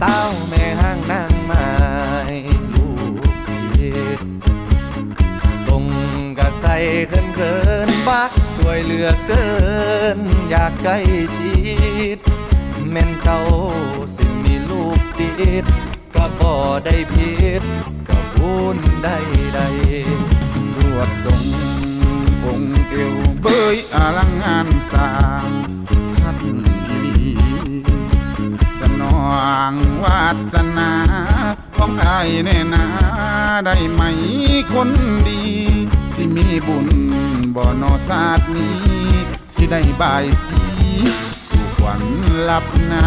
สาวแม่ห้างนางไม้ลูกเดียส่งกะใส่เขินเขินๆบักสวยเหลือเกิน อยากใกล้ชิดแม่นเจ้าสิมีลูกติดก็บ่ได้ผิดก็บุญได้ใดสวดทรงองค์เอวเบยอลังงานสร้าง วาสนาของอายแน่นาได้ไหมคนดี สิมีบุญบ่นอศาสตร์นี้ สิได้บายสีสู่ขวัญลับนา